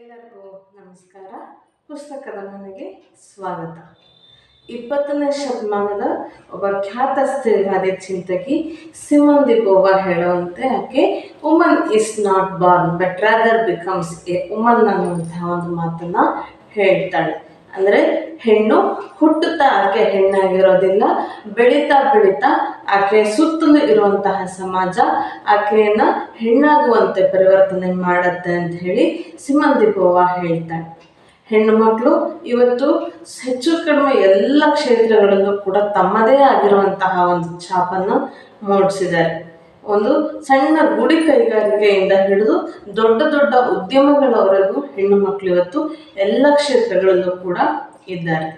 ಎಲ್ಲರಿಗೂ ನಮಸ್ಕಾರ. ಪುಸ್ತಕದ ಮನೆಗೆ ಸ್ವಾಗತ. ಇಪ್ಪತ್ತನೇ ಶತಮಾನದ ಒಬ್ಬ ಖ್ಯಾತ ಸ್ತ್ರೀವಾದಿ ಚಿಂತಕಿ ಸಿಮನ್ ಬೋವಾ ಹೇಳುವಂತೆ ಆಕೆ woman is not born but rather becomes a woman ಅನ್ನುವಂತಹ ಒಂದು ಮಾತನ್ನ ಹೇಳ್ತಾಳೆ. ಅಂದರೆ ಹೆಣ್ಣು ಹುಟ್ಟುತ್ತಾ ಆಕೆ ಹೆಣ್ಣಾಗಿರೋದಿಲ್ಲ, ಬೆಳೀತಾ ಬೆಳೀತಾ ಆಕೆ ಸುತ್ತಲೂ ಇರುವಂತಹ ಸಮಾಜ, ಆಕೆಯನ್ನ ಹೆಣ್ಣಾಗುವಂತೆ ಪರಿವರ್ತನೆ ಮಾಡುತ್ತೆ ಅಂತ ಹೇಳಿ ಸಿಮಂದಿ ಬೋವಾ ಹೇಳ್ತಾಳೆ. ಹೆಣ್ಣು ಮಕ್ಕಳು ಇವತ್ತು ಹೆಚ್ಚು ಕಡಿಮೆ ಎಲ್ಲ ಕ್ಷೇತ್ರಗಳಲ್ಲೂ ಕೂಡ ತಮ್ಮದೇ ಆಗಿರುವಂತಹ ಒಂದು ಛಾಪನ್ನು ಮೂಡಿಸಿದ್ದಾರೆ. ಒಂದು ಸಣ್ಣ ಗುಡಿ ಕೈಗಾರಿಕೆಯಿಂದ ಹಿಡಿದು ದೊಡ್ಡ ದೊಡ್ಡ ಉದ್ಯಮಗಳವರೆಗೂ ಹೆಣ್ಣು ಮಕ್ಕಳು ಇವತ್ತು ಎಲ್ಲ ಕ್ಷೇತ್ರಗಳಲ್ಲೂ ಕೂಡ ಇದ್ದಾರೆ.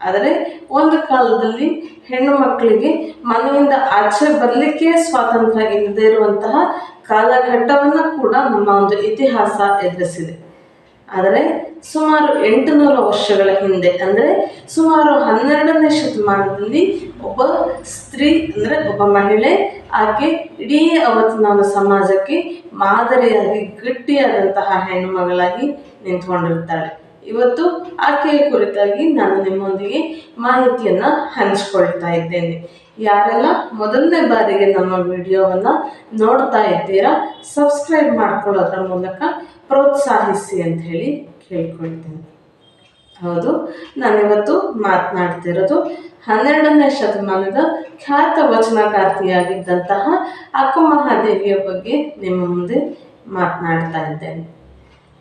ಆದರೆ ಒಂದು ಕಾಲದಲ್ಲಿ ಹೆಣ್ಣು ಮಕ್ಕಳಿಗೆ ಮನೆಯಿಂದ ಆಚೆ ಬರಲಿಕ್ಕೆ ಸ್ವಾತಂತ್ರ್ಯ ಇಲ್ಲದೆ ಇರುವಂತಹ ಕಾಲಘಟ್ಟವನ್ನು ಕೂಡ ನಮ್ಮ ಒಂದು ಇತಿಹಾಸ ಎದುರಿಸಿದೆ. ಆದರೆ ಸುಮಾರು ಎಂಟುನೂರು ವರ್ಷಗಳ ಹಿಂದೆ, ಅಂದರೆ ಸುಮಾರು ಹನ್ನೆರಡನೇ ಶತಮಾನದಲ್ಲಿ ಒಬ್ಬ ಸ್ತ್ರೀ ಅಂದರೆ ಒಬ್ಬ ಮಹಿಳೆ, ಆಕೆ ಇಡೀ ಅವತ್ತು ನಾನು ಸಮಾಜಕ್ಕೆ ಮಾದರಿಯಾಗಿ, ಗಟ್ಟಿಯಾದಂತಹ ಹೆಣ್ಣು ಮಗಳಾಗಿ ನಿಂತ್ಕೊಂಡಿರ್ತಾಳೆ. ಇವತ್ತು ಆಕೆಯ ಕುರಿತಾಗಿ ನಾನು ನಿಮ್ಮೊಂದಿಗೆ ಮಾಹಿತಿಯನ್ನು ಹಂಚಿಕೊಳ್ತಾ ಇದ್ದೇನೆ. ಯಾರೆಲ್ಲ ಮೊದಲನೇ ಬಾರಿಗೆ ನಮ್ಮ ವಿಡಿಯೋವನ್ನು ನೋಡ್ತಾ ಇದ್ದೀರಾ, ಸಬ್ಸ್ಕ್ರೈಬ್ ಮಾಡ್ಕೊಳ್ಳೋದ್ರ ಮೂಲಕ ಪ್ರೋತ್ಸಾಹಿಸಿ ಅಂತ ಹೇಳಿ ಕೇಳ್ಕೊಳ್ತೇನೆ. ಹೌದು. ನಾನಿವತ್ತು ಮಾತನಾಡ್ತಿರೋದು. ಹನ್ನೆರಡನೇ ಶತಮಾನದ ಖ್ಯಾತ ವಚನಕಾರ್ತಿಯಾಗಿದ್ದಂತಹ ಅಕ್ಕಮಹಾದೇವಿಯ ಬಗ್ಗೆ ನಿಮ್ಮ ಮುಂದೆ ಮಾತನಾಡ್ತಾ ಇದ್ದೇನೆ.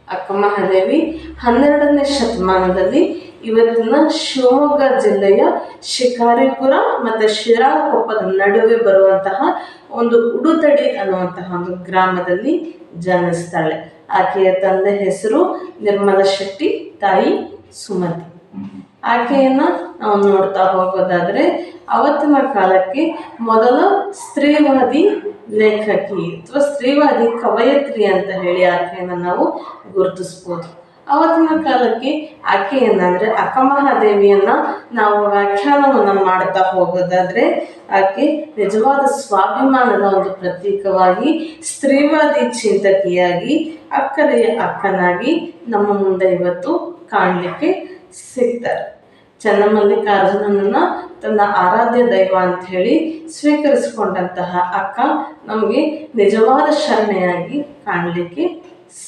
ಅಕ್ಕ ಮಹಾದೇವಿ ಹನ್ನೆರಡನೇ ಶತಮಾನದಲ್ಲಿ ಇವತ್ತಿನ ಶಿವಮೊಗ್ಗ ಜಿಲ್ಲೆಯ ಶಿಕಾರಿಪುರ ಮತ್ತು ಶಿರಾಳಕೊಪ್ಪದ ನಡುವೆ ಬರುವಂತಹ ಒಂದು ಉಡುತಡಿ ಅನ್ನುವಂತಹ ಒಂದು ಗ್ರಾಮದಲ್ಲಿ ಜನಿಸ್ತಾಳೆ. ಆಕೆಯ ತಂದೆ ಹೆಸರು ನಿರ್ಮಲ ಶೆಟ್ಟಿ, ತಾಯಿ ಸುಮತಿ. ಆಕೆಯನ್ನ ನಾವು ನೋಡ್ತಾ ಹೋಗೋದಾದ್ರೆ ಅವತ್ತಿನ ಕಾಲಕ್ಕೆ ಮೊದಲ ಸ್ತ್ರೀವಾದಿ ಲೇಖಕಿ, ಅಥವಾ ಸ್ತ್ರೀವಾದಿ ಕವಯತ್ರಿ ಅಂತ ಹೇಳಿ ಆಕೆಯನ್ನು ನಾವು ಗುರುತಿಸ್ಬೋದು. ಅವತ್ತಿನ ಕಾಲಕ್ಕೆ ಆಕೆಯನ್ನ ಅಂದರೆ ಅಕ್ಕಮಹಾದೇವಿಯನ್ನ ನಾವು ವ್ಯಾಖ್ಯಾನವನ್ನು ಮಾಡ್ತಾ ಹೋಗೋದಾದ್ರೆ ಆಕೆ ನಿಜವಾದ ಸ್ವಾಭಿಮಾನದ ಒಂದು ಪ್ರತೀಕವಾಗಿ ಸ್ತ್ರೀವಾದಿ ಚಿಂತಕಿಯಾಗಿ, ಅಕ್ಕರೆಯ ಅಕ್ಕನಾಗಿ ನಮ್ಮ ಮುಂದೆ ಇವತ್ತು ಕಾಣಲಿಕ್ಕೆ ಸಿಗ್ತಾರೆ. ಚನ್ನಮಲ್ಲಿಕಾರ್ಜುನನನ್ನು ತನ್ನ ಆರಾಧ್ಯ ದೈವ ಅಂತ ಹೇಳಿ ಸ್ವೀಕರಿಸಿಕೊಂಡಂತಹ ಅಕ್ಕ ನಮಗೆ ನಿಜವಾದ ಶರಣೆಯಾಗಿ ಕಾಣಲಿಕ್ಕೆ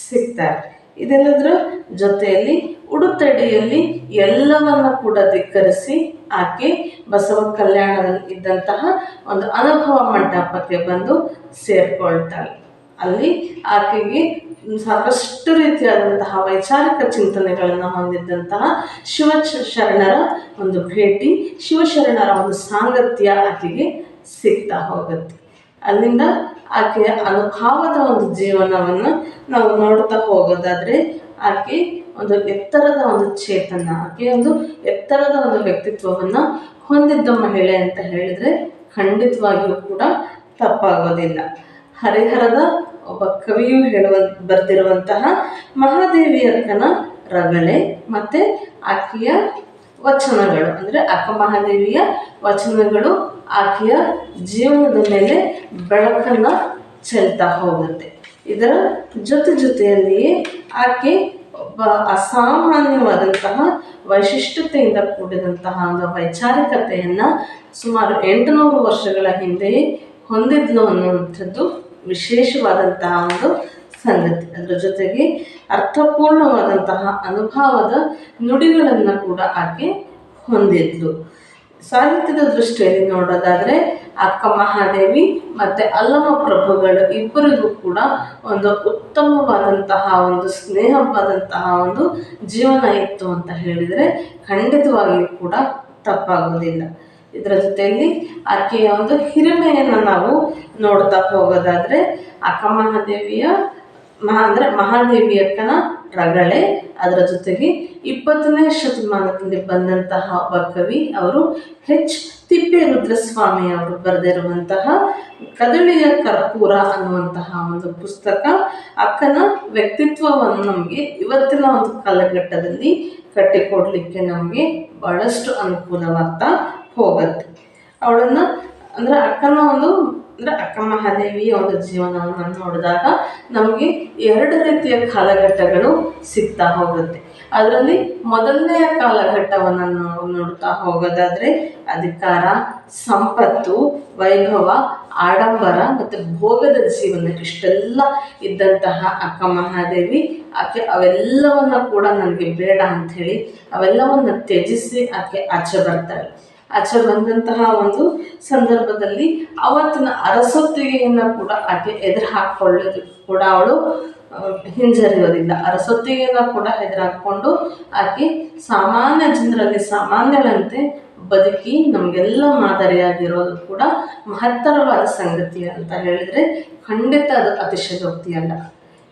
ಸಿಗ್ತಾರೆ. ಇದೆಲ್ಲದರ ಜೊತೆಯಲ್ಲಿ ಉಡುತಡಿಯಲ್ಲಿ ಎಲ್ಲವನ್ನ ಕೂಡ ಧಿಕ್ಕರಿಸಿ ಆಕೆ ಬಸವ ಕಲ್ಯಾಣದಲ್ಲಿ ಇದ್ದಂತಹ ಒಂದು ಅನುಭವ ಮಂಟಪಕ್ಕೆ ಬಂದು ಸೇರ್ಕೊಳ್ತಾಳೆ. ಅಲ್ಲಿ ಆಕೆಗೆ ಸಾಕಷ್ಟು ರೀತಿಯಾದಂತಹ ವೈಚಾರಿಕ ಚಿಂತನೆಗಳನ್ನು ಹೊಂದಿದ್ದಂತಹ ಶಿವ ಶರಣರ ಒಂದು ಭೇಟಿ, ಶಿವಶರಣರ ಒಂದು ಸಾಂಗತ್ಯ ಆಕೆಗೆ ಸಿಗ್ತಾ ಹೋಗುತ್ತೆ. ಅಲ್ಲಿಂದ ಆಕೆಯ ಅನುಭಾವದ ಒಂದು ಜೀವನವನ್ನು ನಾವು ನೋಡ್ತಾ ಹೋಗೋದಾದ್ರೆ ಆಕೆ ಒಂದು ಎತ್ತರದ ಒಂದು ಚೇತನ, ಆಕೆ ಒಂದು ಎತ್ತರದ ಒಂದು ವ್ಯಕ್ತಿತ್ವವನ್ನು ಹೊಂದಿದ್ದ ಮಹಿಳೆ ಅಂತ ಹೇಳಿದ್ರೆ ಖಂಡಿತವಾಗಿಯೂ ಕೂಡ ತಪ್ಪಾಗೋದಿಲ್ಲ. ಹರಿಹರದ ಒಬ್ಬ ಕವಿಯು ಹೇಳುವ, ಬರೆದಿರುವಂತಹ ಮಹಾದೇವಿಯಕ್ಕನ ರಗಳೆ ಮತ್ತು ಆಕೆಯ ವಚನಗಳು. ಅಂದರೆ ಅಕ್ಕ ಮಹಾದೇವಿಯ ವಚನಗಳು ಆಕೆಯ ಜೀವನದ ಮೇಲೆ ಬೆಳಕನ್ನು ಚೆಲ್ತಾ ಹೋಗುತ್ತೆ. ಇದರ ಜೊತೆ ಜೊತೆಯಲ್ಲಿಯೇ ಆಕೆ ಒಬ್ಬ ಅಸಾಮಾನ್ಯವಾದಂತಹ ವೈಶಿಷ್ಟ್ಯತೆಯಿಂದ ಕೂಡಿದಂತಹ ಒಂದು ವೈಚಾರಿಕತೆಯನ್ನು ಸುಮಾರು ಎಂಟುನೂರು ವರ್ಷಗಳ ಹಿಂದೆಯೇ ಹೊಂದಿದ್ಲು ಅನ್ನುವಂಥದ್ದು ವಿಶೇಷವಾದಂತಹ ಒಂದು ಸಂಗತಿ. ಅದರ ಜೊತೆಗೆ ಅರ್ಥಪೂರ್ಣವಾದಂತಹ ಅನುಭವದ ನುಡಿಗಳನ್ನು ಕೂಡ ಆಕೆ ಹೊಂದಿದ್ಲು. ಸಾಹಿತ್ಯದ ದೃಷ್ಟಿಯಲ್ಲಿ ನೋಡೋದಾದರೆ ಅಕ್ಕ ಮಹಾದೇವಿ ಮತ್ತು ಅಲ್ಲಮ ಪ್ರಭುಗಳು ಇಬ್ಬರಿಗೂ ಕೂಡ ಒಂದು ಉತ್ತಮವಾದಂತಹ ಒಂದು ಸ್ನೇಹವಾದಂತಹ ಒಂದು ಜೀವನ ಇತ್ತು ಅಂತ ಹೇಳಿದರೆ ಖಂಡಿತವಾಗಿಯೂ ಕೂಡ ತಪ್ಪಾಗೋದಿಲ್ಲ ಇದರ ಜೊತೆಯಲ್ಲಿ ಆಕೆಯ ಒಂದು ಹಿರಿಮೆಯನ್ನು ನಾವು ನೋಡ್ತಾ ಹೋಗೋದಾದರೆ ಅಕ್ಕ ಮಹಾದೇವಿಯ ಮಹಾ ಅಂದರೆ ಮಹಾದೇವಿಯಕ್ಕನ ರಗಳೆ. ಅದರ ಜೊತೆಗೆ ಇಪ್ಪತ್ತನೇ ಶತಮಾನದಲ್ಲಿ ಬಂದಂತಹ ಒಬ್ಬ ಕವಿ ಅವರು ಹೆಚ್. ತಿಪ್ಪೇರುದ್ರಸ್ವಾಮಿ ಅವರು ಬರೆದಿರುವಂತಹ ಕದಳಿಯ ಕರ್ಪೂರ ಅನ್ನುವಂತಹ ಒಂದು ಪುಸ್ತಕ. ಅಕ್ಕನ ವ್ಯಕ್ತಿತ್ವವನ್ನು ನಮಗೆ ಇವತ್ತಿನ ಒಂದು ಕಾಲಘಟ್ಟದಲ್ಲಿ ಕಟ್ಟಿಕೊಡ್ಲಿಕ್ಕೆ ನಮಗೆ ಬಹಳಷ್ಟು ಅನುಕೂಲವಾಗ್ತಾ ಹೋಗುತ್ತೆ. ಅವಳನ್ನು ಅಂದರೆ ಅಕ್ಕನ ಒಂದು ಅಂದರೆ ಅಕ್ಕ ಮಹಾದೇವಿಯ ಒಂದು ಜೀವನವನ್ನು ನೋಡಿದಾಗ ನಮಗೆ ಎರಡು ರೀತಿಯ ಕಾಲಘಟ್ಟಗಳು ಸಿಗ್ತಾ ಹೋಗುತ್ತೆ. ಅದರಲ್ಲಿ ಮೊದಲನೆಯ ಕಾಲಘಟ್ಟವನ್ನು ನಾವು ನೋಡ್ತಾ ಹೋಗೋದಾದರೆ ಅಧಿಕಾರ, ಸಂಪತ್ತು, ವೈಭವ, ಆಡಂಬರ ಮತ್ತು ಭೋಗದ ಜೀವನ ಇಷ್ಟೆಲ್ಲ ಇದ್ದಂತಹ ಅಕ್ಕ ಮಹಾದೇವಿ, ಆಕೆ ಅವೆಲ್ಲವನ್ನ ಕೂಡ ನನಗೆ ಬೇಡ ಅಂಥೇಳಿ ಅವೆಲ್ಲವನ್ನು ತ್ಯಜಿಸಿ ಆಕೆ ಆಚೆ ಬರ್ತಾಳೆ. ಆಚೆ ಬಂದಂತಹ ಒಂದು ಸಂದರ್ಭದಲ್ಲಿ ಅವತ್ತಿನ ಅರಸೊತ್ತಿಗೆಯನ್ನು ಕೂಡ ಆಕೆ ಎದುರು ಹಾಕ್ಕೊಳ್ಳೋದು ಕೂಡ ಅವಳು ಹಿಂಜರಿಯೋದಿಲ್ಲ. ಅರಸೊತ್ತಿಗೆಯನ್ನು ಕೂಡ ಎದುರು ಹಾಕೊಂಡು ಆಕೆ ಸಾಮಾನ್ಯ ಜನರಲ್ಲಿ ಸಾಮಾನ್ಯಳಂತೆ ಬದುಕಿ ನಮಗೆಲ್ಲ ಮಾದರಿಯಾಗಿರೋದು ಕೂಡ ಮಹತ್ತರವಾದ ಸಂಗತಿ ಅಂತ ಹೇಳಿದರೆ ಖಂಡಿತ ಅದು ಅತಿಶಯೋಕ್ತಿ ಅಲ್ಲ.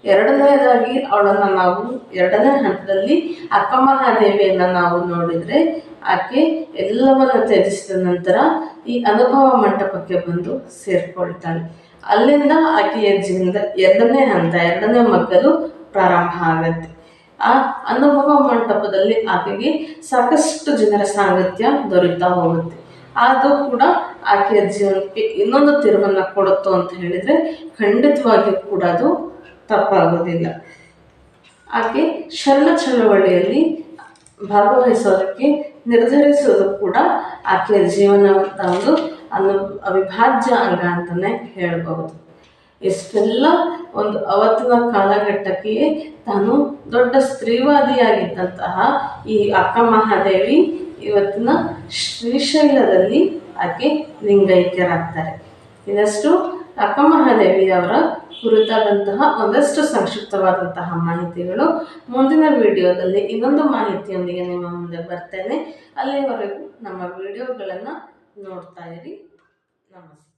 ಎರಡನೇದಾಗಿ ಅವಳನ್ನು ನಾವು, ಎರಡನೇ ಹಂತದಲ್ಲಿ ಅಕ್ಕಮಹಾದೇವಿಯನ್ನು ನಾವು ನೋಡಿದರೆ ಆಕೆ ಎಲ್ಲವನ್ನು ತ್ಯಜಿಸಿದ ನಂತರ ಈ ಅನುಭವ ಮಂಟಪಕ್ಕೆ ಬಂದು ಸೇರಿಕೊಳ್ತಾಳೆ. ಅಲ್ಲಿಂದ ಆಕೆಯ ಜೀವನದ ಎರಡನೇ ಹಂತ, ಎರಡನೇ ಮಗ್ಗಲು ಪ್ರಾರಂಭ ಆಗತ್ತೆ. ಆ ಅನುಭವ ಮಂಟಪದಲ್ಲಿ ಆಕೆಗೆ ಸಾಕಷ್ಟು ಜನರ ಸಾಂಗತ್ಯ ದೊರೀತಾ ಹೋಗುತ್ತೆ. ಅದು ಕೂಡ ಆಕೆಯ ಜೀವನಕ್ಕೆ ಇನ್ನೊಂದು ತಿರುವನ್ನು ಕೊಡುತ್ತೋ ಅಂತ ಹೇಳಿದರೆ ಖಂಡಿತವಾಗಿ ಕೂಡ ಅದು ತಪ್ಪಾಗೋದಿಲ್ಲ. ಆಕೆ ಶರಣ ಚಳವಳಿಯಲ್ಲಿ ಭಾಗವಹಿಸೋದಕ್ಕೆ ನಿರ್ಧರಿಸೋದು ಕೂಡ ಆಕೆಯ ಜೀವನದ ಒಂದು ಅನು ಅವಿಭಾಜ್ಯ ಅಂಗ ಅಂತಲೇ ಹೇಳಬಹುದು. ಎಷ್ಟೆಲ್ಲ ಒಂದು ಅವತ್ತಿನ ಕಾಲಘಟ್ಟಕ್ಕೆ ತಾನು ದೊಡ್ಡ ಸ್ತ್ರೀವಾದಿಯಾಗಿದ್ದಂತಹ ಈ ಅಕ್ಕ ಮಹಾದೇವಿ ಇವತ್ತಿನ ಶ್ರೀಶೈಲದಲ್ಲಿ ಆಕೆ ಲಿಂಗೈಕ್ಯರಾಗ್ತಾರೆ. ಇದಷ್ಟು ಅಕ್ಕ ಮಹಾದೇವಿಯವರ ಕುರಿತಾದಂತಹ ಒಂದಷ್ಟು ಸಂಕ್ಷಿಪ್ತವಾದಂತಹ ಮಾಹಿತಿಗಳು. ಮುಂದಿನ ವಿಡಿಯೋದಲ್ಲಿ ಇನ್ನೊಂದು ಮಾಹಿತಿಯೊಂದಿಗೆ ನಿಮ್ಮ ಮುಂದೆ ಬರ್ತೇನೆ. ಅಲ್ಲಿವರೆಗೂ ನಮ್ಮ ವಿಡಿಯೋಗಳನ್ನು ನೋಡ್ತಾ ಇರಿ. ನಮಸ್ತೆ.